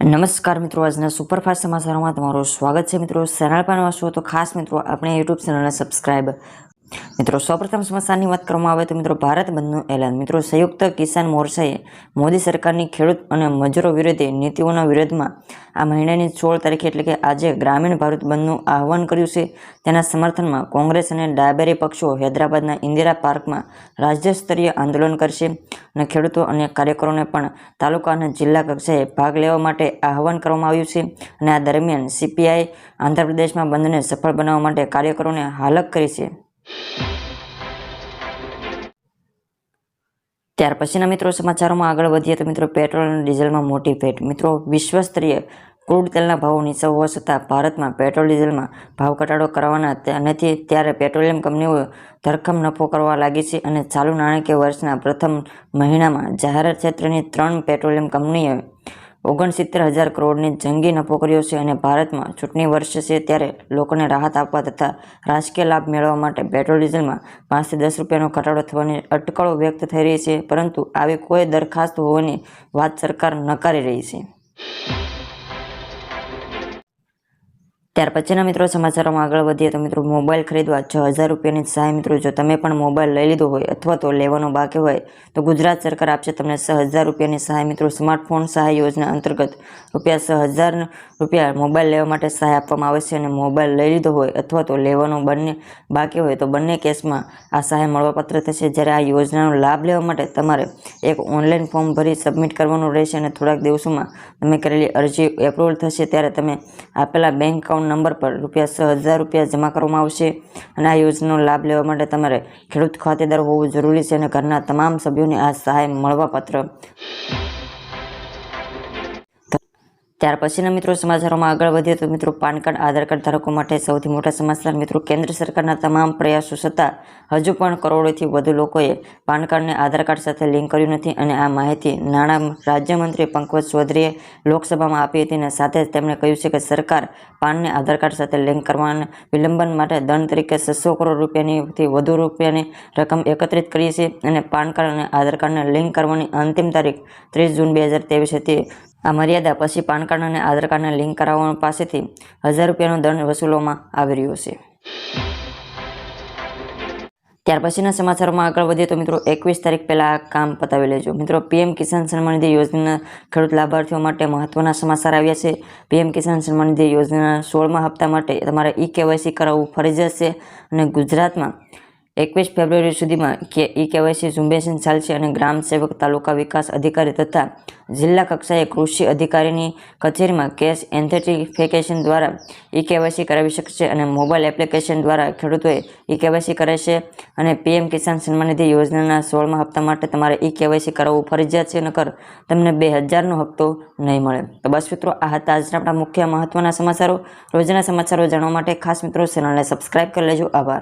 નમસ્કાર મિત્રો, આજના સુપરફાસ્ટ સમાચારોમાં તમારું સ્વાગત છે. મિત્રો ચેનલ પર નવા છો તો ખાસ મિત્રો, આપણે યુટ્યુબ ચેનલને સબસ્ક્રાઇબ મિત્રો, સૌપ્રથમ સમસ્યાની વાત કરવામાં આવે તો મિત્રો, ભારત બંધનું એલાન. મિત્રો, સંયુક્ત કિસાન મોરચાએ મોદી સરકારની ખેડૂત અને મજૂરો વિરોધી નીતિઓના વિરોધમાં આ મહિનાની સોળ તારીખે એટલે કે આજે ગ્રામીણ ભારત બંધનું આહવાન કર્યું છે. તેના સમર્થનમાં કોંગ્રેસ અને ડાબેરી પક્ષો હૈદરાબાદના ઇન્દિરા પાર્કમાં રાજ્ય સ્તરીય આંદોલન કરશે અને ખેડૂતો અને કાર્યકરોને પણ તાલુકા અને જિલ્લા કક્ષાએ ભાગ લેવા માટે આહવાન કરવામાં આવ્યું છે અને આ દરમિયાન સીપીઆઈ આંધ્રપ્રદેશમાં બંધને સફળ બનાવવા માટે કાર્યકરોને હાલક કરી છે. ત્યાર પછીના મિત્રો સમાચારોમાં આગળ વધીએ તો મિત્રો પેટ્રોલ અને ડીઝલમાં મોટી ભેટ. મિત્રો વિશ્વ સ્તરીય ક્રૂડ તેલના ભાવો નીચા હોવા છતાં ભારતમાં પેટ્રોલ ડીઝલમાં ભાવ ઘટાડો કરવાના નથી, ત્યારે પેટ્રોલિયમ કંપનીઓ ધરખમ નફો કરવા લાગી છે અને ચાલુ નાણાકીય વર્ષના પ્રથમ મહિનામાં જાહેરાત ક્ષેત્રની ત્રણ પેટ્રોલિયમ કંપનીઓએ ઓગણસિત્તેર હજાર કરોડની જંગી નફો કર્યો છે અને ભારતમાં ચૂંટણી વર્ષ છે ત્યારે લોકોને રાહત આપવા તથા રાજકીય લાભ મેળવવા માટે પેટ્રોલ ડીઝલમાં પાંચથી દસ રૂપિયાનો ઘટાડો થવાની અટકળો વ્યક્ત થઈ રહી છે. પરંતુ આવી કોઈ દરખાસ્ત હોવાની વાત સરકાર નકારી રહી છે. ત્યાર પછીના મિત્રો સમાચારોમાં આગળ વધીએ તો મિત્રો મોબાઈલ ખરીદવા છ હજાર રૂપિયાની સહાય મિત્રો, જો તમે પણ મોબાઈલ લઈ લીધો હોય અથવા તો લેવાનો બાકી હોય, તો ગુજરાત સરકાર આપશે તમને છ હજાર રૂપિયાની સહાય મિત્રો. સ્માર્ટફોન સહાય યોજના અંતર્ગત રૂપિયા છ હજાર રૂપિયા મોબાઈલ લેવા માટે સહાય આપવામાં આવે છે અને મોબાઈલ લઈ લીધો હોય અથવા તો લેવાનો બંને બાકી હોય, તો બંને કેસમાં આ સહાય મળવાપાત્ર થશે. જ્યારે આ યોજનાનો લાભ લેવા માટે તમારે એક ઓનલાઈન ફોર્મ ભરી સબમિટ કરવાનું રહેશે અને થોડાક દિવસોમાં તમે કરેલી અરજી એપ્રુવલ થશે. ત્યારે તમે આપેલા બેંક એકાઉન્ટ નંબર પર રૂપિયા હજાર રૂપિયા જમા કરવામાં આવશે. અને આ યોજનાનો લાભ લેવા માટે તમારે ખેડૂત ખાતેદાર હોવું જરૂરી છે અને ઘરના તમામ સભ્યોને આ સહાય મળવાપાત્ર. ત્યાર પછીના મિત્રો સમાચારોમાં આગળ વધીએ તો મિત્રો પાન કાર્ડ, આધાર કાર્ડ ધારકો માટે સૌથી મોટા સમાચાર મિત્રો કેન્દ્ર સરકારના તમામ પ્રયાસો છતાં હજુ પણ કરોડોથી વધુ લોકોએ પાન કાર્ડને આધાર કાર્ડ સાથે લિંક કર્યું નથી અને આ માહિતી નાણાં રાજ્યમંત્રી પંકજ ચૌધરીએ લોકસભામાં આપી હતી અને સાથે જ તેમણે કહ્યું છે કે સરકાર પાનને આધાર કાર્ડ સાથે લિંક કરવાના વિલંબન માટે દંડ તરીકે છસો કરોડ રૂપિયાનીથી વધુ રૂપિયાની રકમ એકત્રિત કરી છે અને પાન કાર્ડ અને આધાર કાર્ડને લિંક કરવાની અંતિમ તારીખ ત્રીસ જૂન બે હજાર હતી. આ મર્યાદા પછી પાન કાર્ડ અને આધાર કાર્ડને લિંક કરાવવા પાસેથી હજાર રૂપિયાનો દંડ વસૂલવામાં આવી રહ્યો છે. ત્યાર પછીના સમાચારોમાં આગળ વધીએ તો મિત્રો એકવીસ તારીખ પહેલાં આ કામ પતાવી લેજો. મિત્રો, પીએમ કિસાન સન્માન નિધિ યોજનાના ખેડૂત લાભાર્થીઓ માટે મહત્વના સમાચાર આવ્યા છે. પીએમ કિસાન સન્માન નિધિ યોજનાના સોળમા હપ્તા માટે તમારે ઈ કેવાયસી કરાવવું ફરજિયાત છે અને ગુજરાતમાં એકવીસ ફેબ્રુઆરી સુધીમાં કે ઈ કેવાયસી ઝુંબેશ ચાલશે અને ગ્રામ સેવક તાલુકા વિકાસ અધિકારી તથા જિલ્લા કક્ષાએ કૃષિ અધિકારીની કચેરીમાં કેશ એન્થેટિફિકેશન દ્વારા ઈ કેવાયસી કરાવી શકશે અને મોબાઈલ એપ્લિકેશન દ્વારા ખેડૂતોએ ઈ કેવાયસી કરે છે અને પીએમ કિસાન સન્માનિધિ યોજનાના સોળમા હપ્તા માટે તમારે ઈ કેવાયસી કરાવવું ફરજિયાત છે, નકર તમને બે હજારનો હપ્તો નહીં મળે. તો બસ મિત્રો, આ હતા આજના આપણા મુખ્ય મહત્વના સમાચારો. રોજના સમાચારો જાણવા માટે ખાસ મિત્રો ચેનલને સબસ્ક્રાઇબ કરી લેજો. આભાર.